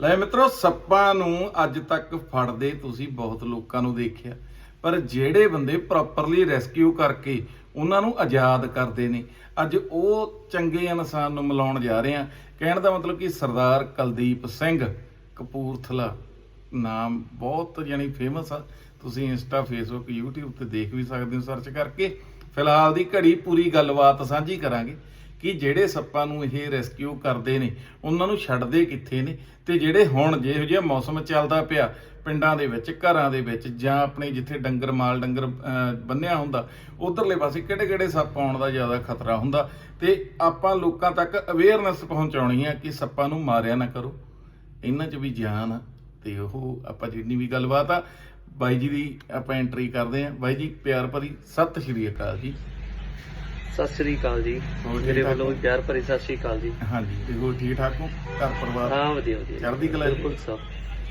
ਲੈ ਮਿੱਤਰੋ, ਸੱਪਾਂ ਨੂੰ ਅੱਜ ਤੱਕ ਫੜਦੇ ਤੁਸੀਂ ਬਹੁਤ ਲੋਕਾਂ ਨੂੰ ਦੇਖਿਆ, ਪਰ ਜਿਹੜੇ ਬੰਦੇ ਪ੍ਰੋਪਰਲੀ ਰੈਸਕਿਊ ਕਰਕੇ ਉਹਨਾਂ ਨੂੰ ਆਜ਼ਾਦ ਕਰਦੇ ਨੇ, ਅੱਜ ਉਹ ਚੰਗੇ ਇਨਸਾਨ ਨੂੰ ਮਿਲਾਉਣ ਜਾ ਰਹੇ ਆ। ਕਹਿਣ ਦਾ ਮਤਲਬ ਕਿ ਸਰਦਾਰ ਕੁਲਦੀਪ ਸਿੰਘ ਕਪੂਰਥਲਾ ਨਾਮ ਬਹੁਤ ਜਾਨੀ ਫੇਮਸ ਆ। ਤੁਸੀਂ ਇੰਸਟਾ ਫੇਸਬੁੱਕ YouTube ਤੇ ਦੇਖ ਵੀ ਸਕਦੇ ਹੋ ਸਰਚ ਕਰਕੇ। ਫਿਲਹਾਲ ਦੀ ਘੜੀ ਪੂਰੀ ਗੱਲਬਾਤ ਸਾਂਝੀ ਕਰਾਂਗੇ। ਕਿ ਜਿਹੜੇ ਸੱਪਾਂ ਨੂੰ ਇਹ ਰੈਸਕਿਊ ਕਰਦੇ ਨੇ ਉਹਨਾਂ ਨੂੰ ਛੱਡਦੇ ਕਿੱਥੇ ਨੇ? ਤੇ ਜਿਹੜੇ ਹੁਣ ਜਿਹੋ ਜਿਹਾ ਮੌਸਮ ਚੱਲਦਾ ਪਿਆ ਪਿੰਡਾਂ ਦੇ ਵਿੱਚ ਘਰਾਂ ਦੇ ਵਿੱਚ ਜਾਂ ਆਪਣੇ ਜਿੱਥੇ ਡੰਗਰ ਮਾਲ ਡੰਗਰ ਅਹ, ਬੰਨਿਆ ਹੁੰਦਾ ਉਧਰਲੇ ਪਾਸੇ ਕਿਹੜੇ ਕਿਹੜੇ ਸੱਪ ਆਉਣ ਦਾ ਜ਼ਿਆਦਾ ਖਤਰਾ ਹੁੰਦਾ? ਤੇ ਆਪਾਂ ਲੋਕਾਂ ਤੱਕ ਅਵੇਅਰਨੈਸ ਪਹੁੰਚਾਉਣੀ ਹੈ ਕਿ ਸੱਪਾਂ ਨੂੰ ਮਾਰਿਆ ਨਾ ਕਰੋ। ਇਹਨਾਂ 'ਚ ਵੀ ਜਾਨ ਆ ਤੇ ਉਹ ਆਪਾਂ ਜਿੰਨੀ ਵੀ ਗੱਲਬਾਤ ਆ ਬਾਈ ਜੀ ਦੀ ਆਪਾਂ ਐਂਟਰੀ ਕਰਦੇ ਆਂ। ਬਾਈ ਜੀ ਪਿਆਰ ਭਰੀ ਸਤਿ ਸ਼੍ਰੀ ਅਕਾਲ ਜੀ। ਸਤਿ ਸ੍ਰੀ ਅਕਾਲ ਜੀ। ਹੋਰ ਠੀਕ ਮੇਰੇ ਠਾਕ ਵੱਲੋਂ ਹੋ? ਪਿਆਰ ਭਰੀ ਸਤਿ ਸ੍ਰੀ ਅਕਾਲ ਜੀ। ਹਾਂਜੀ ਤੇ ਹੋਰ ਠੀਕ ਠਾਕ ਹੋ? ਘਰ ਪਰਿਵਾਰ? ਹਾਂ ਵਧੀਆ ਵਧੀਆ। ਚੜ੍ਹਦੀ ਕਲਾ ਜੀ? ਬਿਲਕੁਲ ਸਭ।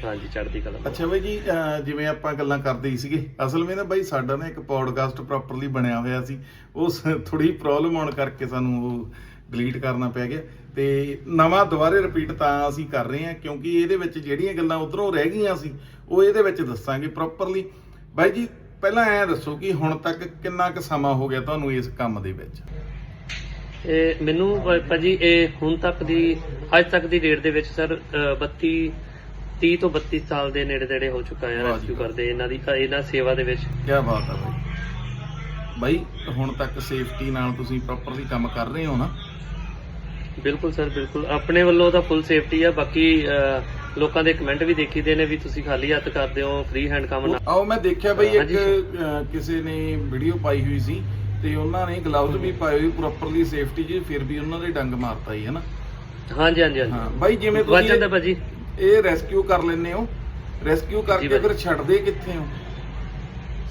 ਹਾਂਜੀ ਚੜ੍ਹਦੀ ਕਲਾ ਅੱਛਾ ਬਾਈ ਜੀ ਅਹ ਜਿਵੇਂ ਆਪਾਂ ਗੱਲਾਂ ਕਰਦੇ ਹੀ ਸੀਗੇ ਅਸਲ ਵਿੱਚ ਨਾ ਬਾਈ ਸਾਡਾ ਨਾ ਇੱਕ ਪੋਡਕਾਸਟ ਪ੍ਰੋਪਰਲੀ ਬਣਿਆ ਹੋਇਆ ਸੀ। ਉਸ ਥੋੜੀ ਪ੍ਰੋਬਲਮ ਆਉਣ ਕਰਕੇ ਸਾਨੂੰ ਉਹ ਡਿਲੀਟ ਕਰਨਾ ਪੈ ਗਿਆ। ਤੇ ਨਵਾਂ ਦੁਬਾਰੇ ਰਿਪੀਟ ਤਾਂ ਅਸੀਂ ਕਰ ਰਹੇ ਹਾਂ ਕਿਉਂਕਿ ਇਹਦੇ ਵਿੱਚ ਜਿਹੜੀਆਂ ਗੱਲਾਂ ਉਧਰੋਂ ਰਹਿ ਗਈਆਂ ਸੀ ਉਹ ਇਹਦੇ ਵਿੱਚ ਦੱਸਾਂਗੇ ਪ੍ਰੋਪਰਲੀ ਬਾਈ ਜੀ ਪਹਿਲਾਂ ਐਂ ਦੱਸੋ ਕਿ ਹੁਣ ਤੱਕ ਕਿੰਨਾ ਕੁ ਸਮਾਂ ਹੋ ਗਿਆ ਤੁਹਾਨੂੰ ਇਸ ਕੰਮ ਦੇ ਵਿੱਚ? ਇਹ ਮੈਨੂੰ ਭ- ਭਾਜੀ ਇਹ ਹੁਣ ਤੱਕ ਦੀ ਅੱਜ ਤੱਕ ਦੀ ਡੇਟ ਦੇ ਵਿੱਚ ਸਰ 32 30 ਤੋਂ 32 ਸਾਲ ਦੇ ਨੇੜੇ ਤੇੜੇ ਹੋ ਚੁੱਕਾ ਹੈ ਵਾਹ ਜੀ ਰੈਸਕਿਊ ਵਾਹ। ਕਰਦੇ ਇਹਨਾਂ ਦੀ ਇਹਨਾਂ ਸੇਵਾ ਦੇ ਵਿੱਚ। ਕੀ ਬਾਤ ਹੈ ਬਾਈ। ਬਾਈ ਹੁਣ ਤੱਕ ਸੇਫਟੀ ਨਾਲ ਤੁਸੀਂ ਪ੍ਰੋਪਰਲੀ ਕੰਮ ਕਰ ਰਹੇ ਹੋ ਨਾ? ਬਿਲਕੁਲ ਸਰ ਬਿਲਕੁਲ। ਆਪਣੇ ਵੱਲੋਂ ਤਾਂ ਫੁੱਲ ਸੇਫਟੀ ਆ ਬਾਕੀ ਅਹ, ਲੋਕਾਂ ਦੇ ਕਮੈਂਟ ਵੀ ਦੇਖੀਦੇ ਨੇ ਵੀ ਤੁਸੀਂ ਖਾਲੀ ਹੱਥ ਕਰਦੇ ਹੋ ਫ੍ਰੀ ਹੈਂਡ ਕੰਮ ਨਾ। ਆਓ ਮੈਂ ਦੇਖਿਆ ਬਈ ਇੱਕ ਅਹ, ਕਿਸੇ ਨੇ ਵੀਡੀਓ ਪਾਈ ਹੋਈ ਸੀ ਤੇ ਉਹਨਾਂ ਨੇ ਗਲਵਜ਼ ਵੀ ਪਾਏ ਹੋਏ ਪ੍ਰੋਪਰਲੀ ਸੇਫਟੀ ਜੀ ਫਿਰ ਵੀ ਉਹਨਾਂ ਦੇ ਡੰਗ ਮਾਰਤਾ ਹੀ ਹੈ ਨਾ ਹਾਂਜੀ ਹਾਂਜੀ ਹਾਂਜੀ। ਹਾਂ ਬਾਈ ਜਿਵੇਂ ਵੱਜ ਜਾਂਦਾ ਤੁਸੀਂ ਭਾਜੀ। ਇਹ ਰੈਸਕਿਊ ਕਰ ਲੈਂਦੇ ਹੋ। ਰੈਸਕਿਊ ਕਰਕੇ ਬਾਈ। ਫਿਰ ਛੱਡਦੇ ਕਿੱਥੇ ਹੋ?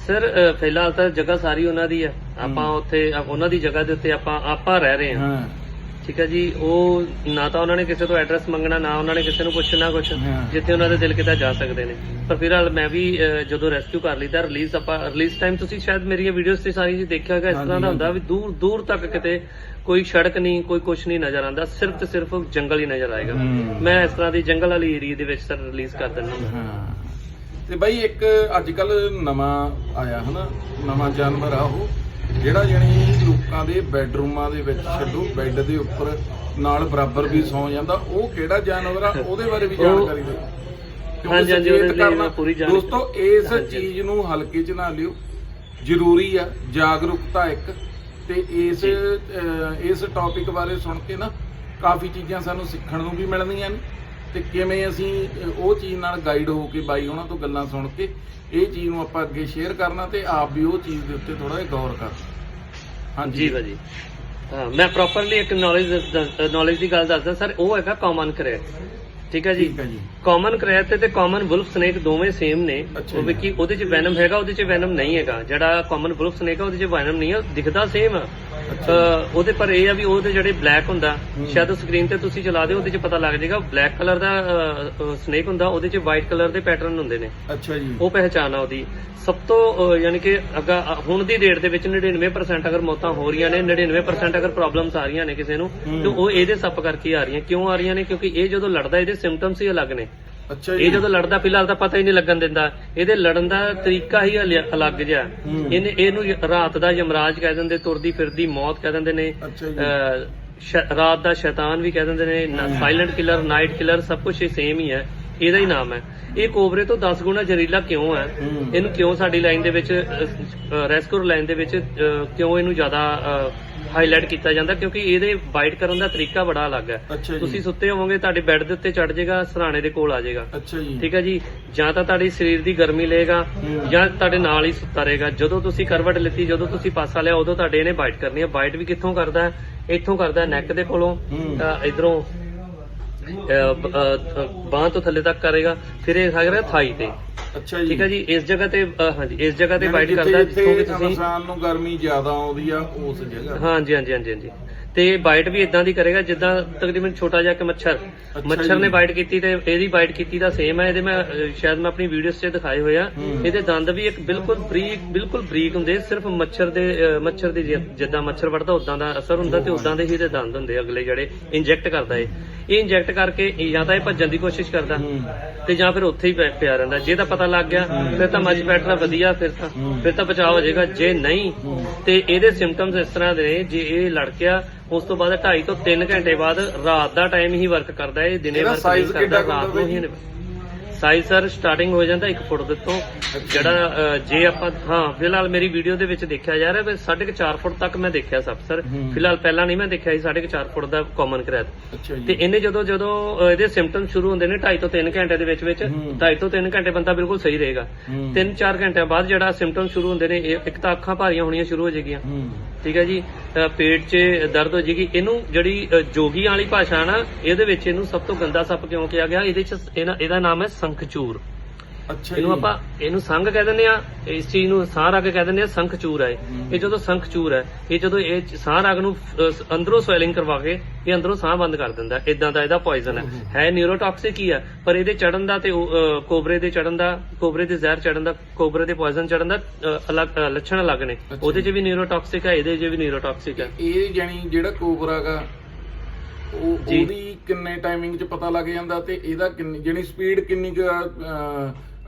ਸਰ ਅਹ, ਫਿਲਹਾਲ ਤਾਂ ਜਗ੍ਹਾ ਸਾਰੀ ਉਹਨਾਂ ਦੀ ਹੈ। ਆਪਾਂ। ਉੱਥੇ ਉਹਨਾਂ ਦੀ ਜਗ੍ਹਾ ਦੇ ਉੱਤੇ ਆਪਾਂ ਆਪਾਂ ਰਹਿ ਰਹੇ ਹਾਂ। ਹਾਂ। ਠੀਕ ਹੈ ਜੀ ਉਹ ਨਾ ਤਾਂ ਉਹਨਾਂ ਨੇ ਕਿਸੇ ਤੋਂ ਐਡਰੈਸ ਮੰਗਣਾ ਨਾ ਉਹਨਾਂ ਨੇ ਕਿਸੇ ਨੂੰ ਪੁੱਛਣਾ ਕੁਝ ਹਾਂ। ਜਿੱਥੇ ਉਹਨਾਂ ਦੇ ਦਿਲ ਕਿਤਾ ਜਾ ਸਕਦੇ ਨੇ। ਪਰ ਫਿਲਹਾਲ ਮੈਂ ਵੀ ਅਹ, ਜਦੋਂ ਰੈਸਕਿਊ ਕਰ ਲਈਦਾ ਰਿਲੀਜ਼ ਆਪਾਂ ਰਿਲੀਜ਼ ਟਾਈਮ ਤੁਸੀਂ ਸ਼ਾਇਦ ਮੇਰੀਆਂ ਵੀਡੀਓਜ਼ ਤੇ ਸਾਰੀ ਜੀ ਦੇਖਿਆ ਹੋਗਾ ਇਸ ਤਰ੍ਹਾਂ ਦਾ ਹੁੰਦਾ ਵੀ ਦੂਰ ਦੂਰ ਤੱਕ ਕਿਤੇ ਕੋਈ ਸੜਕ ਨਹੀਂ ਕੋਈ ਕੁਝ ਨਹੀਂ ਨਜ਼ਰ ਆਉਂਦਾ ਸਿਰਫ ਤੇ ਸਿਰਫ ਜੰਗਲ ਹੀ ਨਜ਼ਰ ਆਏਗਾ। ਹਮ। ਮੈਂ ਇਸ ਤਰ੍ਹਾਂ ਦੀ ਜੰਗਲ ਵਾਲੀ ਏਰੀਆ ਦੇ ਵਿੱਚ ਸਰ ਰਿਲੀਜ਼ ਕਰ ਦਿੰਦਾ ਹਾਂ। ਤੇ ਬਾਈ ਇੱਕ ਅੱਜ ਕੱਲ ਨਵਾਂ ਆਇਆ ਹਨਾ ਨਵਾਂ ਜਾਨਵਰ ਆ ਉਹ। ਜਿਹੜਾ ਜਣੀ ਲੋਕਾਂ ਦੇ ਬੈੱਡਰੂਮਾਂ ਦੇ ਵਿੱਚ ਛੱਡੋ ਬੈੱਡ ਦੇ ਉੱਪਰ ਨਾਲ ਬਰਾਬਰ ਵੀ ਸੌ ਜਾਂਦਾ ਉਹ ਕਿਹੜਾ ਜਾਨਵਰ ਆ? ਉਹਦੇ ਬਾਰੇ ਵੀ ਜਾਣਕਾਰੀ ਦਿਓ। ਹਾਂਜੀ, ਹਾਂਜੀ, ਉਹਦੇ ਲਈ ਪੂਰੀ ਜਾਣਕਾਰੀ- ਦੋਸਤੋ ਇਸ। ਚੀਜ਼ ਨੂੰ ਹਲਕੇ 'ਚ ਨਾ ਲਿਓ। ਜ਼ਰੂਰੀ ਆ ਜਾਗਰੂਕਤਾ ਇੱਕ। ਤੇ ਇਸ ਇਸ ਟੌਪਿਕ ਬਾਰੇ ਸੁਣ ਕੇ ਨਾ ਕਾਫੀ ਚੀਜ਼ਾਂ ਸਾਨੂੰ ਸਿੱਖਣ ਨੂੰ ਵੀ ਮਿਲਣੀਆਂ ਨੇ। ਤੇ ਕਿਵੇਂ ਅਸੀਂ ਉਹ ਚੀਜ਼ ਨਾਲ ਗਾਈਡ ਹੋ ਕੇ ਬਾਈ ਉਹਨਾਂ ਤੋਂ ਗੱਲਾਂ ਸੁਣ ਕੇ ਇਹ ਚੀਜ਼ ਨੂੰ ਆਪਾਂ ਅੱਗੇ ਸ਼ੇਅਰ ਕਰਨਾ ਤੇ ਆਪ ਵੀ ਉਹ ਚੀਜ਼ ਦੇ ਉੱਤੇ ਥੋੜਾ ਜਿਹਾ ਗੌਰ ਕਰਨਾ ਜੀ ਭਾਜੀ। ਮੈਂ ਪ੍ਰੋਪਰਲੀ ਇੱਕ ਨੌਲੇਜ ਨੌਲੇਜ ਦੀ ਗੱਲ ਦੱਸਦਾ ਸਰ ਉਹ ਹੈਗਾ ਕਾਮਨ ਕਰੈਟ ਠੀਕ ਹੈ ਜੀ? ਕਾਮਨ ਕਰੈਟ ਤੇ ਕਾਮਨ ਵੁਲਫ ਸਨੇਕ ਦੋਵੇਂ ਸੇਮ ਨੇ। ਉਹ ਵੀ ਕੀ ਉਹਦੇ ਚ ਵੈਨਮ ਹੈਗਾ ਉਹਦੇ ਚ ਵੈਨਮ ਨਹੀਂ ਹੈਗਾ। ਜਿਹੜਾ ਕਾਮਨ ਵੁਲਫ ਸਨੇਕ ਹੈ ਉਹਦੇ ਚ ਵੈਨਮ ਨਹੀਂ ਹੈ ਦਿਖਦਾ ਸੇਮ ਆ। ਅਹ ਉਹਦੇ ਪਰ ਇਹ ਆ ਵੀ ਉਹਦੇ ਜਿਹੜੇ ਬਲੈਕ ਹੁੰਦਾ। ਸ਼ਾਇਦ ਸਕਰੀਨ ਤੇ ਤੁਸੀਂ ਚਲਾ ਦਿਓ ਉਹਦੇ ਚ ਪਤਾ ਲੱਗ ਜਾਏਗਾ ਬਲੈਕ ਕਲਰ ਦਾ ਸਨੇਕ ਹੁੰਦਾ ਉਹਦੇ ਚ ਵਾਈਟ ਕਲਰ ਦੇ ਪੈਟਰਨ ਹੁੰਦੇ ਨੇ। ਅੱਛਾ ਜੀ। ਉਹ ਪਹਿਚਾਨ ਆ ਉਹਦੀ। ਸਭ ਤੋਂ ਅਹ, ਯਾਨੀ ਕਿ ਅਗਾ ਹੁਣ ਦੀ ਡੇਟ ਦੇ ਵਿੱਚ 99% ਅਗਰ ਮੌਤਾਂ ਹੋ ਰਹੀਆਂ ਨੇ 99% ਅਗਰ ਪ੍ਰੋਬਲਮਸ ਆ ਰਹੀਆਂ ਨੇ ਕਿਸੇ ਨੂੰ। ਤੇ ਉਹ ਇਹਦੇ ਸੱਪ ਕਰਕੇ ਹੀ ਆ ਰਹੀਆਂ। ਕਿਉਂ ਆ ਰਹੀਆਂ ਨੇ? ਕਿਉਂਕਿ ਇਹ ਜਦੋਂ ਲੜਦਾ ਇਹਦੇ ਸਿੰਪਟਮਸ ਹੀ ਅਲੱਗ ਨੇ। ਅੱਛਾ ਜੀ। ਇਹ ਜਦੋਂ ਲੜਦਾ ਫਿਲਹਾਲ ਤਾਂ ਪਤਾ ਹੀ ਨਹੀਂ ਲੱਗਣ ਦਿੰਦਾ। ਇਹਦੇ ਲੜਨ ਦਾ ਤਰੀਕਾ ਹੀ ਅਲੱਗ ਜਿਹਾ। ਹੂੰ। ਇਹਨੇ ਇਹਨੂੰ ਜ- ਰਾਤ ਦਾ ਯਮਰਾਜ ਕਹਿ ਦਿੰਦੇ ਤੁਰਦੀ ਫਿਰਦੀ ਮੌਤ ਕਹਿ ਦਿੰਦੇ ਨੇ। ਅੱਛਾ ਜੀ। ਅਹ, ਸ਼- ਰਾਤ ਦਾ ਸ਼ੈਤਾਨ ਵੀ ਕਹਿ ਦਿੰਦੇ ਨੇ। ਹਮ। ਸਾਇਲੈਂਟ ਕਿਲਰ ਨਾਈਟ ਕਿਲਰ ਸਭ ਕੁਝ ਸੇਮ ਹੀ ਹੈ। ਇਹਦਾ ਹੀ ਨਾਮ ਹੈ। ਇਹ ਕੋਬਰੇ ਤੋਂ 10 ਗੁਣਾ ਜ਼ਹਿਰੀਲਾ ਕਿਉਂ ਹੈ? ਹੂੰ। ਇਹਨੂੰ ਕਿਉਂ ਸਾਡੀ ਲਾਈਨ ਦੇ ਵਿੱਚ ਰੈਸਕਿਊ ਲਾਈਨ ਦੇ ਵਿੱਚ ਅਹ, ਕਿਉਂ ਇਹਨੂੰ ਜ਼ਿਆਦਾ ਹਾਈਲਾਈਟ ਕੀਤਾ ਜਾਂਦਾ ਕਿਉਂਕਿ ਇਹਦੇ ਬਾਈਟ ਕਰਨ ਦਾ ਤਰੀਕਾ ਬੜਾ ਅਲੱਗ ਹੈ। ਅੱਛਾ ਜੀ। ਤੁਸੀਂ ਸੁੱਤੇ ਹੋਵੋਗੇ ਤੁਹਾਡੇ ਬੈੱਡ ਦੇ ਉੱਤੇ ਚੜ ਜਾਏਗਾ ਸਰਾਣੇ ਦੇ ਕੋਲ ਆ ਜਾਏਗਾ। ਅੱਛਾ ਜੀ। ਠੀਕ ਹੈ ਜੀ? ਜਾਂ ਤਾਂ ਤੁਹਾਡੀ ਸਰੀਰ ਦੀ ਗਰਮੀ ਲਏਗਾ ਹੂੰ। ਜਾਂ ਤੁਹਾਡੇ ਨਾਲ ਹੀ ਸੁੱਤਾ ਰਹੇਗਾ। ਜਦੋਂ ਤੁਸੀਂ ਕਰਵਟ ਲਿੱਤੀ ਜਦੋਂ ਤੁਸੀਂ ਪਾਸਾ ਲਿਆ ਉਦੋਂ ਤੁਹਾਡੇ ਇਹਨੇ ਬਾਈਟ ਕਰਨੀ ਹੈ। ਬਾਈਟ ਵੀ ਕਿੱਥੋਂ ਕਰਦਾ ਹੈ? ਇੱਥੋਂ ਕਰਦਾ ਹੈ ਨੈਕ ਦੇ ਕੋਲੋਂ। ਹੂੰ। ਇਧਰੋਂ ਬਾਹ ਤੋਂ ਥੱਲੇ ਤੱਕ ਕਰੇਗਾ। ਫਿਰ ਇਹ ਹੈਗਾ ਥਾਈ ਤੇ। ਅੱਛਾ ਜੀ। ਠੀਕ ਹੈ ਜੀ ਇਸ ਜਗ੍ਹਾ ਤੇ ਅ, ਹਾਂਜੀ ਇਸ ਜਗ੍ਹਾ ਤੇ ਜਿੱਥੇ- ਕਰਦਾ ਜਿੱਥੇ ਜਿੱਥੋਂ ਕਿ ਤੁਸੀਂ ਇਨਸਾਨ ਨੂੰ ਗਰਮੀ ਜ਼ਿਆਦਾ ਆਉਂਦੀ ਆ ਉਸ ਜਗ੍ਹਾ। ਹਾਂਜੀ ਹਾਂਜੀ ਹਾਂਜੀ ਹਾਂਜੀ ਤੇ ਬਾਈਟ ਵੀ ਇਦਾਂ ਦੀ ਕਰੇਗਾ ਜਿੱਦਾਂ ਤਕਰੀਬਨ ਛੋਟਾ ਜਿਹਾ ਕਿ ਮੱਛਰ ਮੱਛਰ ਨੇ। ਬਾਈਟ ਕੀਤੀ ਤੇ ਇਹਦੀ ਬਾਈਟ ਕੀਤੀ ਦਾ ਸੇਮ ਹੈ ਇਹਦੇ ਮੈਂ ਸ਼ਾਇਦ ਮੈਂ ਆਪਣੀ ਵੀਡੀਓਜ਼ 'ਚ ਦਿਖਾਏ ਹੋਏ ਆ। ਇਹਦੇ ਦੰਦ ਵੀ ਇੱਕ ਬਿਲਕੁਲ ਬਰੀਕ ਬਿਲਕੁਲ ਬਰੀਕ ਹੁੰਦੇ ਸਿਰਫ ਮੱਛਰ ਦੇ ਮੱਛਰ ਦੀ ਜਿੱਦਾਂ ਮੱਛਰ ਵੜਦਾ ਉਦਾਂ ਦਾ ਅਸਰ ਹੁੰਦਾ ਤੇ ਉਦਾਂ ਦੇ ਹੀ ਇਹਦੇ ਦੰਦ ਹੁੰਦੇ ਅਗਲੇ ਜਿਹੜੇ ਇੰਜੈਕਟ ਕਰਦਾ ਇਹ ਇਹ ਇੰਜੈਕਟ ਕਰਕੇ ਜਾਂ ਤਾਂ ਇਹ ਭੱਜਣ ਦੀ ਕੋਸ਼ਿਸ਼ ਕਰਦਾ ਤੇ ਜਾਂ ਫਿਰ ਉੱਥੇ ਹੀ ਪਿਆ ਰਹਿੰਦਾ ਜੇ ਤਾਂ ਪਤਾ ਲੱਗ ਗਿਆ ਫਿਰ ਤਾਂ ਮੱਝ ਬੈਠਣਾ ਵਧੀਆ ਫਿਰ ਤਾਂ। ਫਿਰ ਤਾਂ ਬਚਾਅ ਹੋ ਜਾਏਗਾ ਜੇ ਨਹੀਂ। ਤੇ ਇਹਦੇ ਸਿੰਪਟਮਸ ਇਸ ਤਰ੍ਹਾਂ ਦੇ ਨੇ ਜੇ ਇਹ ਲੜ ਗਿਆ ਉਸ ਤੋਂ ਬਾਅਦ 2.5 ਤੋਂ 3 ਘੰਟੇ ਬਾਅਦ ਰਾਤ ਦਾ ਟਾਈਮ ਹੀ ਵਰਕ ਕਰਦਾ ਹੈ ਇਹ ਦਿਨੇ ਇਹਦਾ ਵਰਕ ਨਹੀਂ size ਕਰਦਾ ਕਿੱਡਾ ਕੁ ਰਾਤ ਹੁੰਦਾ ਨੂੰ ਹੀ ਬਈ? ਸਾਈਜ਼ ਸਰ ਸਟਾਰਟਿੰਗ ਹੋ ਜਾਂਦਾ 1 ਫੁੱਟ ਦੇ ਤੋਂ ਜਿਹੜਾ ਜੇ ਆਪਾਂ ਹਾਂ ਫਿਲਹਾਲ ਮੇਰੀ ਵੀਡੀਓ ਦੇ ਵਿੱਚ ਦੇਖਿਆ ਜਾ ਰਿਹਾ ਵੀ 4.5 ਫੁੱਟ ਤੱਕ ਮੈਂ ਦੇਖਿਆ ਸਭ ਸਰ ਹੂੰ। ਫਿਲਹਾਲ ਪਹਿਲਾਂ ਨਹੀਂ ਮੈਂ ਦੇਖਿਆ ਸੀ 4.5 ਫੁੱਟ ਦਾ ਕਾਮਨ ਕਰੈਤ ਅੱਛਾ ਤੇ ਜੀ ਇਹਨੇ ਜਦੋਂ ਜਦੋਂ ਅਹ, ਇਹਦੇ ਸਿੰਪਟਮ ਸ਼ੁਰੂ ਹੁੰਦੇ ਨੇ 2.5 ਤੋਂ 3 ਘੰਟੇ ਦੇ ਵਿੱਚ ਵਿੱਚ ਹੂੰ। 2.5 ਤੋਂ 3 ਘੰਟੇ ਬੰਦਾ ਬਿਲਕੁਲ ਸਹੀ ਰਹੇਗਾ ਹੂੰ। 3-4 ਘੰਟਿਆਂ ਬਾਅਦ ਜਿਹੜਾ ਸਿੰਪਟਮ ਸ਼ੁਰੂ ਹੁੰਦੇ ਨੇ ਇਹ- ਇੱਕ ਤਾਂ ਅੱਖਾਂ ਭਾਰੀਆਂ ਹੋਣੀਆਂ ਸ਼ੁਰੂ ਹੋ ਜਾਏਗੀਆਂ ਹੂੰ ਠੀਕ ਹੈ ਜੀ ਪੇਟ 'ਚ ਦਰਦ ਹੋ ਜਾਏਗੀ ਇਹਨੂੰ ਜਿਹੜੀ ਅਹ, ਜੋਗੀਆਂ ਵਾਲੀ ਭਾਸ਼ਾ ਨਾ ਇਹਦੇ ਵਿੱਚ ਇਹਨੂੰ ਸਭ ਤੋਂ ਗੰਦਾ ਸੱਪ ਕਿਉਂ ਕਿਹਾ ਗਿਆ? ਇਹਦੇ 'ਚ ਇਹਦਾ ਇਹਦਾ ਨਾਮ ਹੈ ਸੰਖਚੂਰ। ਅੱਛਾ ਇਹਨੂੰ ਆਪਾਂ ਇਹਨੂੰ ਸੰਘ ਕਹਿ ਦਿੰਦੇ ਆ ਇਸ ਚੀਜ਼ ਨੂੰ ਸਾਹ ਰਗ ਕਹਿ ਦਿੰਦੇ ਆ ਸੰਖਚੂਰ ਹੈ ਇਹ। ਹੂੰ। ਇਹ ਜਦੋਂ ਸੰਖਚੂਰ ਹੈ ਇਹ ਜਦੋਂ ਇਹ ਸਾਹ ਰਗ ਨੂੰ ਅਹ, ਅੰਦਰੋਂ ਸਵੈਲਿੰਗ ਕਰਵਾ ਕੇ ਇਹ ਅੰਦਰੋਂ ਸਾਹ ਬੰਦ ਕਰ ਦਿੰਦਾ ਇਦਾਂ ਦਾ ਇਹਦਾ ਪੋਇਜ਼ਨ ਹੈ ਹੈ ਨਿਊਰੋਟਾਕਸਿਕ ਹੀ ਹੈ ਪਰ ਇਹਦੇ ਚੜਨ ਦਾ ਤੇ ਉਹ, ਅਹ, ਕੋਬਰੇ ਦੇ ਚੜਨ ਦਾ ਕੋਬਰੇ ਦੇ ਜ਼ਹਿਰ ਚੜਨ ਦਾ ਕੋਬਰੇ ਦੇ ਪੋਇਜ਼ਨ ਚੜਨ ਦਾ ਅਹ, ਅਲੱਗ ਅਹ, ਲੱਛਣ ਅਲੱਗ ਨੇ ਅੱਛਾ। ਉਹਦੇ 'ਚ ਵੀ ਨਿਊਰੋਟਾਕਸਿਕ ਹੈ ਇਹਦੇ 'ਚ ਵੀ ਨਿਊਰੋਟਾਕਸਿਕ ਹੈ ਇਹ ਜਾਨੀ ਜਿਹੜਾ ਕੋਬਰਾ ਗਾ ਉਹ ਜੀ। ਉਹਦੀ ਕਿੰਨੇ ਟਾਈਮਿੰਗ ਚ ਪਤਾ ਲੱਗ ਜਾਂਦਾ ਤੇ ਇਹਦਾ ਕਿੰਨੀ ਜਿਹੜੀ ਸਪੀਡ ਕਿੰਨੀ ਕੁ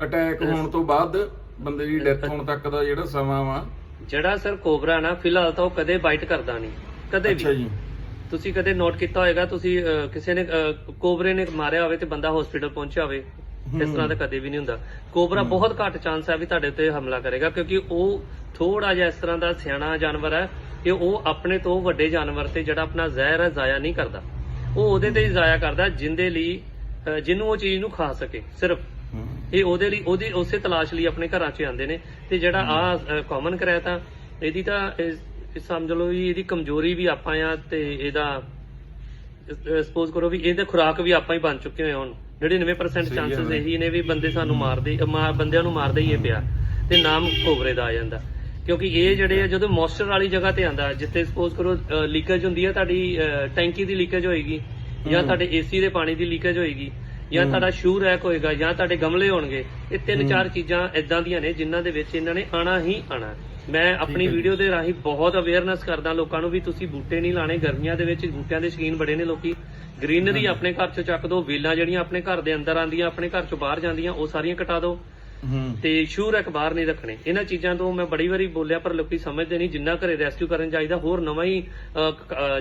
ਅਟੈਕ ਹੋਣ ਤੋਂ ਬਾਅਦ ਬੰਦੇ ਦੀ ਡੈਥ ਹੋਣ ਤੱਕ ਦਾ ਜਿਹੜਾ ਸਮਾਂ ਵਾ। ਜਿਹੜਾ ਸਰ ਕੋਬਰਾ ਨਾ ਫਿਲਹਾਲ ਤਾਂ ਉਹ ਕਦੇ ਬਾਈਟ ਕਰਦਾ ਨਹੀਂ। ਕਦੇ ਅੱਛਾ ਵੀ ਜੀ। ਤੁਸੀਂ ਕਦੇ ਨੋਟ ਕੀਤਾ ਹੋਵੇਗਾ ਤੁਸੀਂ ਅਹ, ਕਿਸੇ ਨੇ ਅਹ, ਕੋਬਰੇ ਨੇ ਮਾਰਿਆ ਹੋਵੇ ਤੇ ਬੰਦਾ ਹਸਪੀਟਲ ਪਹੁੰਚਿਆ ਹੋਵੇ ਇਸ ਤਰ੍ਹਾਂ ਦਾ ਕਦੇ ਵੀ ਨਹੀਂ ਹੁੰਦਾ। ਕੋਬਰਾ ਬਹੁਤ ਘੱਟ ਚਾਂਸ ਹੈ ਵੀ ਤੁਹਾਡੇ ਉੱਤੇ ਹਮਲਾ ਕਰੇਗਾ ਕਿਉਂਕਿ ਉਹ ਥੋੜਾ ਜਿਹਾ ਇਸ ਤਰ੍ਹਾਂ ਦਾ ਸਿਆਣਾ ਜਾਨਵਰ ਹੈ ਕਿ ਉਹ ਆਪਣੇ ਤੋਂ ਵੱਡੇ ਜਾਨਵਰ ਤੇ ਜਿਹੜਾ ਆਪਣਾ ਜ਼ਹਿਰ ਹੈ ਜ਼ਾਇਆ ਨਹੀਂ ਕਰਦਾ। ਉਹ ਉਹਦੇ ਤੇ ਹੀ ਜ਼ਾਇਆ ਕਰਦਾ ਜਿੰਦੇ ਲਈ ਅਹ, ਜਿਹਨੂੰ ਉਹ ਚੀਜ਼ ਨੂੰ ਖਾ ਸਕੇ ਸਿਰਫ। ਇਹ ਉਹਦੇ ਲਈ ਉਹਦੀ ਉਸੇ ਤਲਾਸ਼ ਲਈ ਆਪਣੇ ਘਰਾਂ 'ਚ ਆਉਂਦੇ ਨੇ। ਤੇ ਜਿਹੜਾ ਆ ਕਾਮਨ ਕਰਾਇਆ ਤਾਂ ਇਹਦੀ ਤਾਂ ਸਮਝ ਲਓ ਵੀ ਇਹਦੀ ਕਮਜ਼ੋਰੀ ਵੀ ਆਪਾਂ ਆ ਤੇ ਇਹਦਾ ਸਪੋਜ਼ ਕਰੋ ਵੀ ਇਹਦੇ ਖੁਰਾਕ ਵੀ ਆਪਾਂ ਹੀ ਬਣ ਚੁੱਕੇ ਹੋਏ ਹੁਣ। 99% ਸਹੀ ਚਾਂਸਸ। ਇਹੀ ਨੇ ਵੀ ਬੰਦੇ ਸਾਨੂੰ ਮਾਰਦੇ ਬੰਦਿਆਂ ਨੂੰ ਮਾਰਦੇ ਹੀ ਇਹ ਪਿਆ। ਤੇ ਨਾਮ ਕੋਬਰੇ ਦਾ ਆ ਜਾਂਦਾ। ਕਿਉਂਕਿ ਇਹ ਜਿਹੜੇ ਆ ਜਦੋਂ ਮੋਇਸਚਰ ਵਾਲੀ ਜਗ੍ਹਾ ਤੇ ਆਂਦਾ ਜਿੱਥੇ ਸਪੋਜ਼ ਕਰੋ ਲੀਕੇਜ ਹੁੰਦੀ ਹੈ ਤੁਹਾਡੀ ਟੈਂਕੀ ਦੀ ਲੀਕੇਜ ਹੋਏਗੀ ਜਾਂ। ਤੁਹਾਡੇ ਏਸੀ ਦੇ ਪਾਣੀ ਦੀ ਲੀਕੇਜ ਹੋਏਗੀ ਜਾਂ। ਤੁਹਾਡਾ ਸ਼ੂ ਰੈਕ ਹੋਏਗਾ ਜਾਂ ਤੁਹਾਡੇ ਗਮਲੇ ਹੋਣਗੇ ਇਹ ਤਿੰਨ। ਚਾਰ ਚੀਜ਼ਾਂ ਇਦਾਂ ਦੀਆਂ ਨੇ ਜਿਨ੍ਹਾਂ ਦੇ ਵਿੱਚ ਇਹਨਾਂ ਨੇ ਆਣਾ ਹੀ ਆਣਾ। ਮੈਂ ਆਪਣੀ। ਵੀਡੀਓ ਦੇ ਰਾਹੀਂ ਬਹੁਤ ਅਵੇਅਰਨੈਸ ਕਰਦਾ ਲੋਕਾਂ ਨੂੰ ਵੀ ਤੁਸੀਂ ਬੂਟੇ ਨਹੀਂ ਲਾਣੇ ਗਰਮੀਆਂ ਦੇ ਵਿੱਚ ਬੂਟਿਆਂ ਦੇ ਸ਼ੌਕੀਨ ਬੜੇ ਨੇ ਲੋਕੀ ਗ੍ਰੀਨਰੀ ਆਪਣੇ ਘਰ ਚੋਂ ਚੱਕ ਦਿਓ ਵੇਲਾਂ ਜਿਹੜੀਆਂ ਆਪਣੇ ਘਰ ਦੇ ਅੰਦਰ ਆਂਦੀਆਂ ਆਪਣੇ ਘਰ ਚੋਂ ਬਾਹਰ ਜਾਂਦੀਆਂ ਉਹ ਸਾਰੀਆਂ ਕਟਾ ਦਿਓ ਹੂੰ ਤੇ ਸ਼ੂ ਰੈਕ ਬਾਹਰ ਨਹੀਂ ਰੱਖਣੇ ਇਹਨਾਂ ਚੀਜ਼ਾਂ ਤੋਂ ਮੈਂ ਬੜੀ ਵਾਰੀ ਬੋਲਿਆ ਪਰ ਲੋਕੀ ਸਮਝਦੇ ਨਹੀਂ ਜਿੰਨਾ ਘਰੇ ਰੈਸਕਿਊ ਕਰਨ ਚਾਹੀਦਾ ਹੋਰ ਨਵਾਂ ਹੀ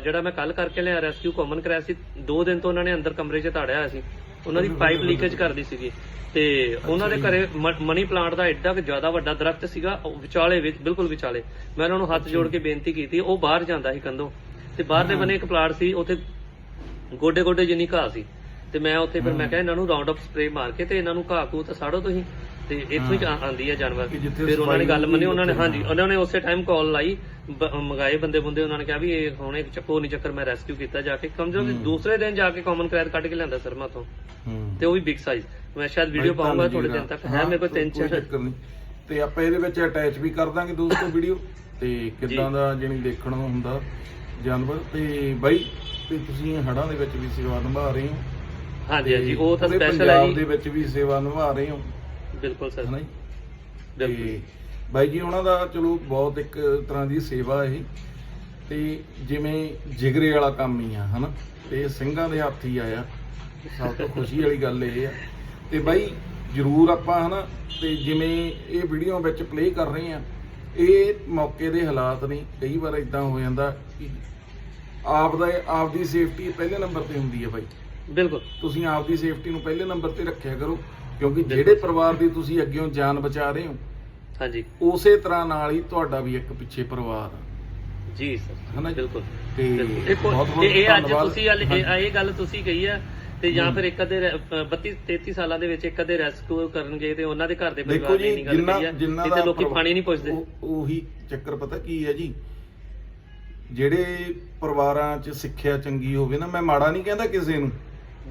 ਜਿਹੜਾ ਮੈਂ ਕੱਲ ਕਰਕੇ ਲਿਆ ਰੈਸਕਿਊ ਕਾਮਨ ਕਰਾਇਆ ਸੀ ਦੋ ਦਿਨ ਤੋਂ ਉਹਨਾਂ ਨੇ ਅੰਦਰ ਕਮਰੇ 'ਚ ਤਾੜਿਆ ਹੋਇਆ ਸੀ ਉਹਨਾਂ ਦੀ ਪਾਈਪ ਲੀਕੇਜ ਕਰਦੀ। ਸੀਗੀ। ਤੇ ਉਹਨਾਂ ਦੇ ਘਰੇ ਮ- ਮਨੀ ਪਲਾਂਟ ਦਾ ਐਡਾ ਕਿ ਜ਼ਿਆਦਾ ਵੱਡਾ ਦਰਖਤ ਸੀਗਾ ਉਹ ਵਿਚਾਲੇ ਵਿੱਚ ਬਿਲਕੁਲ ਵਿਚਾਲੇ। ਮੈਂ ਉਹਨਾਂ ਨੂੰ ਹੱਥ ਜੋੜ ਕੇ ਬੇਨਤੀ ਕੀਤੀ ਉਹ ਬਾਹਰ ਜਾਂਦਾ ਸੀ ਕੰਧੋਂ। ਤੇ ਬਾਹਰ ਦੇ ਬੰਨੇ ਇੱਕ ਪਲਾਂਟ ਸੀ ਉੱਥੇ ਗੋਡੇ ਗੋਡੇ ਜਿੰਨੀ ਘਾਹ ਸੀ। ਤੇ ਮੈਂ ਉੱਥੇ ਫਿਰ ਮੈਂ ਕਿਹਾ ਇਹਨਾਂ ਨੂੰ ਰਾਉਂਡ ਅਪ ਸਪਰੇ ਮਾਰ ਕੇ ਤੇ ਇਹਨਾਂ ਨੂੰ ਘਾਹ ਕੂ ਤਾਂ ਸਾੜੋ ਤੁਸੀਂ। ਤੇ ਇੱਥੋਂ ਹੀ ਆ- ਆਂਦੀ ਹੈ ਜਾਨਵਰ। ਫਿਰ ਉਹਨਾਂ ਨੇ ਗੱਲ ਮੰਨੀ ਉਹਨਾਂ ਨੇ ਹਾਂਜੀ ਉਹਨਾਂ ਨੇ ਉਸੇ ਟਾਈਮ ਕਾਲ ਲਾਈ ਮੰਗਾਏ ਬੰਦੇ ਬੰਦੇ ਉਹਨਾਂ ਨੇ ਕਿਹਾ ਵੀ ਇਹ ਹੁਣ ਇੱਕ ਚੱਕੋ ਨਹੀਂ ਚੱਕਰ ਮੈਂ ਰੈਸਕਿਊ ਕੀਤਾ ਜਾ ਕੇ। ਕਮ ਹੂੰ। ਦੂਸਰੇ ਦਿਨ ਜਾ ਕੇ ਕਾਮਨ ਕਰਾਰ ਕੱਢ ਕੇ ਲਿਆਂਦਾ ਸਰਮਾ ਤੋਂ ਤੇ ਉਹ ਵੀ ਬਿਗ ਸਾਈਜ਼ ਮੈਂ ਸ਼ਾਇਦ ਵੀਡੀਓ ਪਾਉਂਗਾ ਥੋੜੇ ਜੀ ਦਿਨ ਤੱਕ। ਹਾਂ, ਮੇਰੇ ਕੋਲ ਤਿੰਨ ਚਾਰ ਤੇ ਆਪਾਂ ਇਹਦੇ ਵਿੱਚ ਅਟੈਚ ਵੀ ਕਰ ਦਾਂਗੇ ਦੋਸਤੋ ਵੀਡੀਓ ਤੇ ਕਿੱਦਾਂ ਦਾ ਜਿਹੜੀ ਦੇਖਣ ਨੂੰ ਹੁੰਦਾ ਜਾਨਵਰ। ਤੇ ਬਾਈ ਤੇ ਤੁਸੀਂ ਹੜਾਂ ਦੇ ਵਿੱਚ ਵੀ ਸੇਵਾ ਨਿਭਾ ਰਹੇ ਹੋ। ਹਾਂਜੀ ਹਾਂਜੀ ਉਹ ਤਾਂ ਸਪੈਸ਼ਲ ਹੈ ਪੰਜਾਬ ਦੇ ਜੀ ਵਿੱਚ ਵੀ ਸੇਵਾ ਨਿਭਾ ਰਹੇ ਹੋ। ਬਿਲਕੁਲ ਸਰ। ਹਨਾ ਜੀ? ਬਿਲਕੁਲ। ਤੇ ਬਾਈ ਜੀ ਉਹਨਾਂ ਦਾ ਚਲੋ ਬਹੁਤ ਇੱਕ ਤਰ੍ਹਾਂ ਦੀ ਸੇਵਾ ਇਹ। ਤੇ ਜਿਵੇਂ ਜਿਗਰੇ ਵਾਲਾ ਕੰਮ ਹੀ ਆ ਹਨਾ? ਤੇ ਸਿੰਘਾਂ ਦੇ ਹੱਥ ਹੀ ਆਇਆ। ਸਭ ਤੋਂ ਖੁਸ਼ੀ ਵਾਲੀ ਗੱਲ ਇਹ ਆ। ਤੇ ਬਾਈ ਜਰੂਰ ਆਪਾਂ ਹਨਾ? ਤੇ ਜਿਵੇਂ ਇਹ ਵੀਡੀਓ ਵਿੱਚ ਪਲੇ ਕਰ ਰਹੇ ਆ ਇਹ ਮੌਕੇ ਦੇ ਹਾਲਾਤ ਨੇ। ਕਈ ਵਾਰ ਇਦਾਂ ਹੋ ਜਾਂਦਾ ਕਿ ਆਪ ਦਾ ਆਪ ਦੀ ਸੇਫਟੀ ਪਹਿਲੇ ਨੰਬਰ ਤੇ ਹੁੰਦੀ ਹੈ ਬਾਈ। ਬਿਲਕੁਲ। ਤੁਸੀਂ ਆਪ ਦੀ ਸੇਫਟੀ ਨੂੰ ਪਹਿਲੇ ਨੰਬਰ ਤੇ ਰੱਖਿਆ ਕਰੋ। ਕਿਉਂਕਿ ਜਿਹੜੇ ਪਰਿਵਾਰ ਦੀ ਤੁਸੀਂ ਅੱਗੇੋਂ ਜਾਨ ਬਚਾ ਰਹੇ ਹੋ ਹਾਂਜੀ। ਉਸੇ ਤਰ੍ਹਾਂ ਨਾਲ ਹੀ ਤੁਹਾਡਾ ਵੀ ਇੱਕ ਪਿੱਛੇ ਪਰਿਵਾਰ ਆ। ਜੀ ਸਰ ਹਨਾ ਜੀ? ਬਿਲਕੁਲ। ਤੇ। ਇਹ ਅੱਜ। ਤੁਸੀਂ ਹਾਲੇ- ਇਹ ਇਹ ਗੱਲ ਤੁਸੀਂ ਕਹੀ ਆ ਤੇ ਜਾਂ। ਫਿਰ ਇੱਕ ਅਦੇ 32 33 ਸਾਲਾਂ ਦੇ ਵਿੱਚ ਇੱਕ ਅਦੇ ਰੈਸਕਿਊ ਕਰਨਗੇ ਤੇ ਉਹਨਾਂ ਦੇ ਘਰ ਦੇ ਪਰਿਵਾਰ ਨੇ ਇੰਨੀ ਗੱਲ ਕਹੀ ਆ ਦਾ ਲੋਕੀ ਪਾਣੀ ਨਹੀਂ ਪੁੱਛਦੇ। ਉਹੀ ਚੱਕਰ ਪਤਾ ਕੀ ਹੈ ਜੀ? ਜਿਹੜੇ ਪਰਿਵਾਰਾਂ 'ਚ ਸਿੱਖਿਆ ਚੰਗੀ ਹੋਵੇ ਨਾ ਮੈਂ ਮਾੜਾ ਨਹੀਂ ਕਹਿੰਦਾ ਕਿਸੇ ਨੂੰ।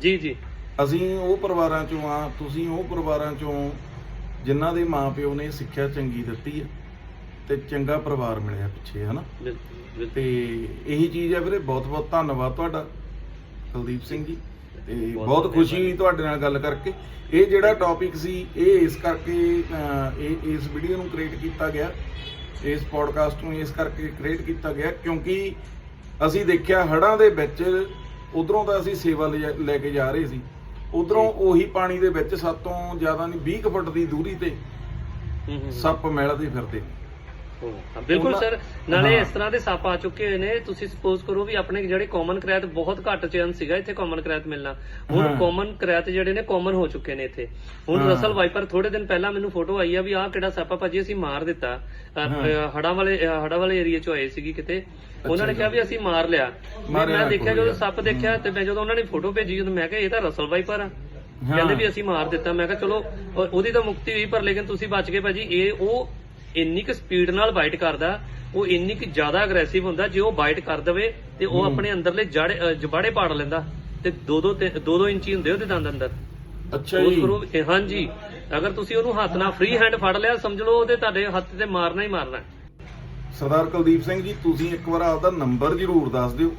ਜੀ ਜੀ। ਅਸੀਂ ਉਹ ਪਰਿਵਾਰਾਂ 'ਚੋਂ ਆ ਤੁਸੀਂ ਉਹ ਪਰਿਵਾਰਾਂ 'ਚੋਂ ਜਿਨ੍ਹਾਂ ਦੇ ਮਾਪਿਓ ਨੇ ਸਿੱਖਿਆ ਚੰਗੀ ਦਿੱਤੀ ਹੈ ਤੇ ਚੰਗਾ ਪਰਿਵਾਰ ਮਿਲਿਆ ਪਿੱਛੇ ਹਨਾ? ਬਿਲਕੁਲ ਤੇ ਇਹੀ ਚੀਜ਼ ਹੈ ਵੀਰੇ ਬਹੁਤ ਬਹੁਤ ਧੰਨਵਾਦ ਤੁਹਾਡਾ ਕੁਲਦੀਪ ਸਿੰਘ ਜੀ। ਤੇ ਬਹੁਤ ਖੁਸ਼ੀ ਹੋਈ ਤੁਹਾਡੇ ਨਾਲ ਗੱਲ ਕਰਕੇ। ਇਹ ਜਿਹੜਾ ਟੌਪਿਕ ਸੀ ਇਹ ਇਸ ਕਰਕੇ ਇਹ ਇਸ ਵੀਡੀਓ ਨੂੰ ਕ੍ਰੀਏਟ ਕੀਤਾ ਗਿਆ ਇਸ ਪੋਡਕਾਸਟ ਨੂੰ ਇਸ ਕਰਕੇ ਕ੍ਰੀਏਟ ਕੀਤਾ ਗਿਆ ਕਿਉਂਕਿ ਅਸੀਂ ਦੇਖਿਆ ਹੜ੍ਹਾਂ ਦੇ ਵਿੱਚ ਉਧਰੋਂ ਤਾਂ ਅਸੀਂ ਸੇਵਾ ਲੈ ਕੇ ਜਾ ਰਹੇ ਸੀ। ਉਧਰੋਂ ਉਹੀ ਪਾਣੀ ਦੇ ਵਿੱਚ ਸਾਤੋਂ ਜ਼ਿਆਦਾ ਨਹੀਂ 20 ਕੁ ਫੁੱਟ ਦੀ ਦੂਰੀ ਤੇ। ਸੱਪ ਮਿਲਦੇ ਫਿਰਦੇ ਹਾਂ, ਬਿਲਕੁਲ ਸਰ। ਨਾਲੇ। ਇਸ ਤਰ੍ਹਾਂ ਦੇ ਸੱਪ ਆ ਚੁੱਕੇ ਹੋਏ ਨੇ। ਤੁਸੀਂ ਸਪੋਜ਼ ਕਰੋ ਵੀ ਆਪਣੇ ਜਿਹੜੇ ਕਾਮਨ ਕਰੈਤ ਬਹੁਤ ਘੱਟ ਚਾਂਸ ਸੀਗਾ ਇੱਥੇ ਕਾਮਨ ਕਰੈਤ ਮਿਲਣਾ। ਹੁਣ। ਕਾਮਨ ਕਰੈਤ ਜਿਹੜੇ ਨੇ ਕਾਮਨ ਹੋ ਚੁੱਕੇ ਨੇ ਇੱਥੇ। ਹੁਣ। ਰਸਲ ਵਾਈਪਰ ਥੋੜੇ ਦਿਨ ਪਹਿਲਾਂ ਮੈਨੂੰ ਫੋਟੋ ਆਈ ਆ ਵੀ ਆਹ ਕਿਹੜਾ ਸੱਪ ਆ ਭਾਜੀ ਅਸੀਂ ਮਾਰ ਦਿੱਤਾ। ਹੜਾ ਵਾਲੇ ਅ, ਹੜ੍ਹਾਂ ਵਾਲੇ ਏਰੀਆ ਚੋਂ ਆਏ ਸੀਗੀ ਕਿਤੇ। ਉਹਨਾਂ ਨੇ ਕਿਹਾ ਵੀ ਅਸੀਂ ਮਾਰ ਲਿਆ। ਮੈਂ ਦੇਖਿਆ ਜਦੋਂ। ਸੱਪ ਦੇਖਿਆ ਤੇ ਮੈਂ ਜਦੋਂ ਉਹਨਾਂ ਨੇ ਫੋਟੋ ਭੇਜੀ ਜਦੋਂ ਮੈਂ ਕਿਹਾ ਇਹ ਤਾਂ ਰਸਲ ਵਾਈਪਰ ਆ। ਕਹਿੰਦੇ ਵੀ ਅਸੀਂ ਮਾਰ ਦਿੱਤਾ। ਮੈਂ ਕਿਹਾ ਚਲੋ ਉਹ- ਉਹਦੀ ਤਾਂ ਮੁਕਤੀ ਹੋਈ ਪਰ ਲੇਕਿਨ ਤੁਸੀਂ ਬਚ ਗਏ ਭਾਜੀ। ਇਹ ਉਹ ਇੰਨੀ ਕੁ ਸਪੀਡ ਨਾਲ ਬਾਈਟ ਕਰਦਾ ਉਹ ਇੰਨੀ ਕੁ ਜ਼ਿਆਦਾ ਅਗਰੈਸਿਵ ਹੁੰਦਾ ਜੇ ਉਹ ਬਾਈਟ ਕਰ ਦਵੇ ਤੇ ਉਹ। ਆਪਣੇ ਅੰਦਰਲੇ ਜੜ ਜਬਾੜੇ ਪਾੜ ਲੈਂਦਾ ਤੇ 2-2 2-2 ਇੰਚੀ ਹੁੰਦੇ ਉਹਦੇ ਦੰਦ ਅੰਦਰ ਅੱਛਾ ਜੀ ਹਾਂਜੀ ਅਗਰ ਤੁਸੀਂ ਉਹਨੂੰ ਹੱਥ ਨਾਲ ਫ੍ਰੀ ਹੈਂਡ ਫੜ ਲਿਆ ਸਮਝ ਲਓ ਉਹਦੇ ਤੁਹਾਡੇ ਹੱਥ ਤੇ ਮਾਰਨਾ ਹੀ ਮਾਰਨਾ। ਸਰਦਾਰ ਕੁਲਦੀਪ ਸਿੰਘ ਜੀ ਤੁਸੀਂ ਇੱਕ ਵਾਰ ਆਪਦਾ ਨੰਬਰ ਜ਼ਰੂਰ ਦੱਸ ਦਿਓ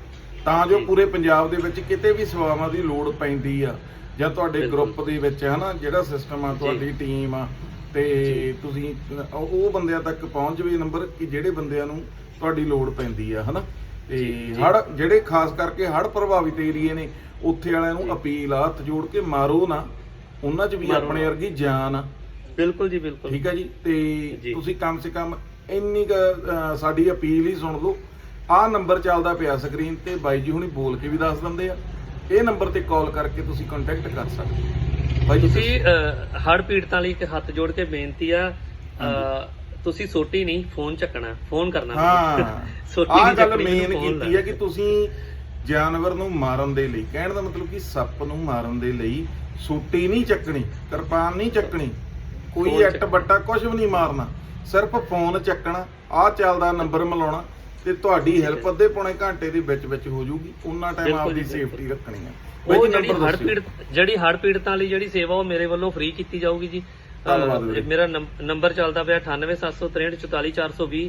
ਤਾਂ ਜੋ। ਪੂਰੇ ਪੰਜਾਬ ਦੇ ਵਿੱਚ ਕਿਤੇ ਵੀ ਸੇਵਾਵਾਂ ਦੀ ਲੋੜ ਪੈਂਦੀ ਆ ਜਾਂ ਤੁਹਾਡੇ। ਗਰੁੱਪ ਦੇ ਵਿੱਚ ਹਨਾ ਜਿਹੜਾ ਸਿਸਟਮ ਆ ਤੁਹਾਡੀ ਟੀਮ ਆ ਤੇ ਤੁਸੀਂ ਉਹ ਬੰਦਿਆਂ ਤੱਕ ਪਹੁੰਚ ਜਵੇ ਨੰਬਰ ਕਿ ਜਿਹੜੇ ਬੰਦਿਆਂ ਨੂੰ ਤੁਹਾਡੀ ਲੋੜ ਪੈਂਦੀ ਆ ਹਨਾ ਤੇ। ਹੜ ਜਿਹੜੇ ਖਾਸ ਕਰਕੇ ਹੜ ਪ੍ਰਭਾਵਿਤ ਏਰੀਏ ਨੇ ਉੱਥੇ ਵਾਲਿਆਂ ਨੂੰ। ਅਪੀਲ ਆ ਹੱਥ ਜੋੜ ਕੇ ਮਾਰੋ ਨਾ ਉਹਨਾਂ 'ਚ ਵੀ ਆਪਣੇ। ਵਰਗੀ ਜਾਨ ਆ ਬਿਲਕੁਲ ਜੀ ਬਿਲਕੁਲ ਠੀਕ ਹੈ ਜੀ ਤੇ। ਤੁਸੀਂ ਕਮ ਸੇ ਕਮ ਇੰਨੀ ਸਾਡੀ ਅਪੀਲ ਹੀ ਸੁਣ ਲਓ ਆਹ ਨੰਬਰ ਚੱਲਦਾ ਪਿਆ ਸਕਰੀਨ ਤੇ ਬਾਈ ਜੀ ਹੁਣੀ ਬੋਲ ਕੇ ਵੀ ਦੱਸ ਦਿੰਦੇ ਆ ਇਹ ਨੰਬਰ ਤੇ ਕਾਲ ਕਰਕੇ ਤੁਸੀਂ ਕੰਟੈਕਟ ਕਰ ਸਕਦੇ ਹੋ। ਜੀ ਤੁਸੀਂ ਹੜ ਪੀੜਤਾਂ ਲਈ ਇੱਕ ਹੱਥ ਜੋੜ ਕੇ ਬੇਨਤੀ ਆ ਤੁਸੀਂ ਸੋਟੀ ਨਹੀਂ ਫੋਨ ਚੱਕਣਾ ਫੋਨ ਕਰਨਾ। ਹਾਂ। ਸੋਟੀ ਆਹ ਨਹੀਂ ਗੱਲ ਚੱਕਣੀ, ਮੇਨ ਮੈਨੂੰ phone ਕੀਤੀ ਹੈ ਕਿ ਤੁਸੀਂ ਜਾਨਵਰ ਨੂੰ ਮਾਰਨ ਦੇ ਲਈ ਕਹਿਣ ਦਾ ਮਤਲਬ ਕਿ ਸੱਪ ਨੂੰ ਮਾਰਨ ਦੇ ਲਈ ਸੂਟੀ ਨਹੀਂ ਚੱਕਣੀ ਕਿਰਪਾਨ ਨਹੀਂ ਚੱਕਣੀ ਕੋਈ ਫੋਨ ਐਟ ਚੱਕ- ਬੱਟਾ ਕੁਝ ਵੀ ਨਹੀਂ ਮਾਰਨਾ ਸਿਰਫ ਫੋਨ ਚੱਕਣਾ ਆਹ ਚੱਲਦਾ ਨੰਬਰ ਮਿਲਾਉਣਾ ਤੇ ਤੁਹਾਡੀ ਹੈਲਪ ਅੱਧੇ ਪੌਣੇ ਘੰਟੇ ਦੇ ਵਿੱਚ ਵਿੱਚ ਹੋ ਜਾਊਗੀ ਉਹਨਾਂ ਟਾਈਮ ਬਿਲਕੁਲ ਆਪਦੀ ਜੀ, ਸੇਫਟੀ ਰੱਖਣੀ ਬਾਈ ਉਹ ਜੀ ਜਿਹੜੀ number ਹੜ ਦੱਸਿਓ। ਪੀੜਤ ਜਿਹੜੀ ਹੜ ਪੀੜਤਾਂ ਲਈ ਜਿਹੜੀ ਸੇਵਾ ਉਹ ਮੇਰੇ ਵੱਲੋਂ ਫ੍ਰੀ ਕੀਤੀ ਜਾਊਗੀ ਜੀ ਅਹ, ਧੰਨਵਾਦ ਵੀਰੇ। ਮੇਰਾ ਨੰਬ- ਨੰਬਰ ਚੱਲਦਾ ਪਿਆ 9876344420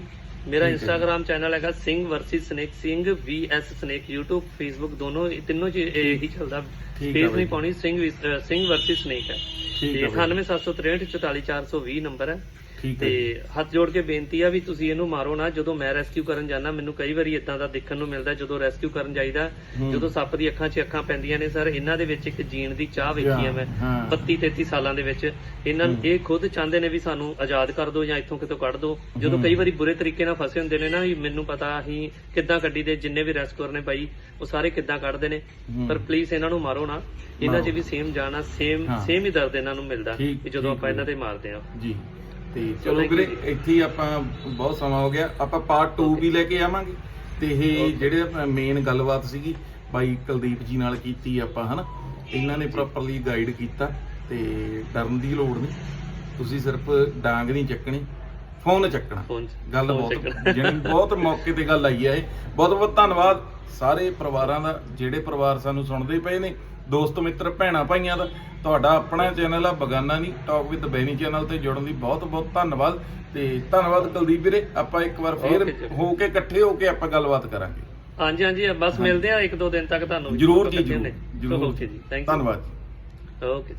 ਮੇਰਾ ਠੀਕ ਹੈ। ਇੰਸਟਾਗ੍ਰam ਚੈਨਲ ਹੈਗਾ Singh versus snake Singh vs snake YouTube Facebook ਦੋਨੋਂ ਇਹ ਤਿੰਨੋਂ ਚ ਇਹੀ ਚੱਲਦਾ ਠੀਕ ਹੈ ਬਾਈ ਨਹੀਂ। ਪਾਉਣੀ ਸਿੰਘ ਵਿਸ- ਅਹ, ਸਿੰਘ ਵਰਸਸ ਸਨੇਕ ਹੈ ਠੀਕ ਹੈ ਬਾਈ। 9876344420 ਨੰਬਰ ਹੈ ਠੀਕ ਹੈ ਤੇ। ਹੱਥ ਜੋੜ ਕੇ ਬੇਨਤੀ ਆ ਵੀ ਤੁਸੀਂ ਇਹਨੂੰ ਮਾਰੋ ਨਾ ਜਦੋਂ ਮੈਂ ਰੈਸਕਿਊ ਕਰਨ ਜਾਂਦਾ ਮੈਨੂੰ ਕਈ ਵਾਰੀ ਇਦਾਂ ਦਾ ਦੇਖਣ ਨੂੰ ਮਿਲਦਾ ਜਦੋਂ ਰੈਸਕਿਊ ਕਰਨ ਜਾਈਦਾ। ਜਦੋਂ ਸੱਪ ਦੀ ਅੱਖਾਂ 'ਚ ਅੱਖਾਂ ਪੈਂਦੀਆਂ ਨੇ ਸਰ ਇਹਨਾਂ ਦੇ ਵਿੱਚ ਇੱਕ ਜੀਣ ਦੀ ਚਾਹ ਵੇਖੀ ਆ ਮੈਂ ਹਾਂ। 32 33 ਸਾਲਾਂ ਦੇ ਵਿੱਚ ਇਹਨਾਂ ਨੂੰ। ਇਹ ਖੁਦ ਚਾਹੁੰਦੇ ਨੇ ਵੀ ਸਾਨੂੰ ਆਜ਼ਾਦ ਕਰ ਦਿਓ ਜਾਂ ਇੱਥੋਂ ਕਿਤੋਂ ਕੱਢ ਦਿਓ ਜਦੋਂ। ਕਈ ਵਾਰੀ ਬੁਰੇ ਤਰੀਕੇ ਨਾਲ ਫਸੇ ਹੁੰਦੇ ਨੇ ਨਾ ਵੀ ਮੈਨੂੰ ਪਤਾ ਅਸੀਂ ਕਿੱਦਾਂ ਕੱਢੀ ਦੇ ਜਿੰਨੇ ਵੀ ਰੈਸਕਿਊਰ ਨੇ ਬਾਈ ਉਹ ਸਾਰੇ ਕਿੱਦਾਂ ਕੱਢਦੇ ਨੇ। ਪਰ ਪਲੀਜ਼ ਇਹਨਾਂ ਨੂੰ ਮਾਰੋ ਨਾ ਇਹਨਾਂ 'ਚ। ਵੀ ਸੇਮ ਜਾਣਾ ਸੇਮ। ਸੇਮ ਹੀ ਦਰਦ ਇਹਨਾਂ ਨੂੰ ਮਿਲਦਾ ਜਦੋਂ ਆਪਾਂ ਇਹਨਾਂ। ਤੇ ਮਾਰਦੇ ਆ ਜੀ ਤੇ ਚਲੋ ਵੀਰੇ। ਇੱਥੇ ਹੀ ਆਪਾਂ ਬਹੁਤ ਸਮਾਂ ਹੋ ਗਿਆ। ਆਪਾਂ ਪਾਰਟ 2 ਵੀ ਲੈ ਕੇ ਆਵਾਂਗੇ। ਤੇ ਇਹ. ਜਿਹੜੇ ਮੇਨ ਗੱਲਬਾਤ ਸੀਗੀ ਬਾਈ ਕੁਲਦੀਪ ਜੀ ਨਾਲ ਕੀਤੀ ਆਪਾਂ ਹਨਾ? ਇਹਨਾਂ ਨੇ ਪ੍ਰੋਪਰਲੀ ਗਾਈਡ ਕੀਤਾ ਤੇ ਡਰਨ ਦੀ ਲੋੜ ਨਹੀਂ। ਤੁਸੀਂ ਸਿਰਫ ਡਾਂਗ ਨਹੀਂ ਚੱਕਣੀ ਫੋਨ ਚੱਕਣਾ। ਗੱਲ ਬਹੁਤ। ਜਿਹੜੀ ਬਹੁਤ ਮੌਕੇ ਤੇ ਗੱਲ ਆਈ ਹੈ ਇਹ। ਬਹੁਤ ਬਹੁਤ ਧੰਨਵਾਦ। ਸਾਰੇ ਪਰਿਵਾਰਾਂ ਦਾ ਜਿਹੜੇ ਪਰਿਵਾਰ ਸਾਨੂੰ ਸੁਣਦੇ ਪਏ ਨੇ ਦੋਸਤ ਮਿੱਤਰ ਭੈਣਾਂ ਭਾਈਆਂ ਦਾ ਤੁਹਾਡਾ ਆਪਣਾ ਚੈਨਲ ਆ ਬਗਾਨਾ ਨਹੀਂ ਟਾਕ ਵਿਦ ਬੈਨੀ ਚੈਨਲ ਤੇ ਜੁੜਨ ਲਈ ਬਹੁਤ ਬਹੁਤ ਧੰਨਵਾਦ ਤੇ ਧੰਨਵਾਦ ਕੁਲਦੀਪ ਵੀਰੇ ਆਪਾਂ ਇੱਕ ਵਾਰ ਫੇਰ Okay ਜੀ। ਹੋ ਕੇ ਇਕੱਠੇ ਹੋ ਕੇ ਆਪਾਂ ਗੱਲਬਾਤ ਕਰਾਂਗੇ। ਹਾਂਜੀ ਹਾਂਜੀ ਬਸ ਮਿਲਦੇ ਆ ਇੱਕ ਦੋ ਦਿਨ ਤੱਕ ਤੁਹਾਨੂੰ ਜਰੂਰ ਜੀ ਜਰੂਰ ਨੇ। ਜਰੂਰ। ਓਕੇ ਜੀ ਥੈਂਕ ਧੰਨਵਾਦ ਜੀ। ਓਕੇ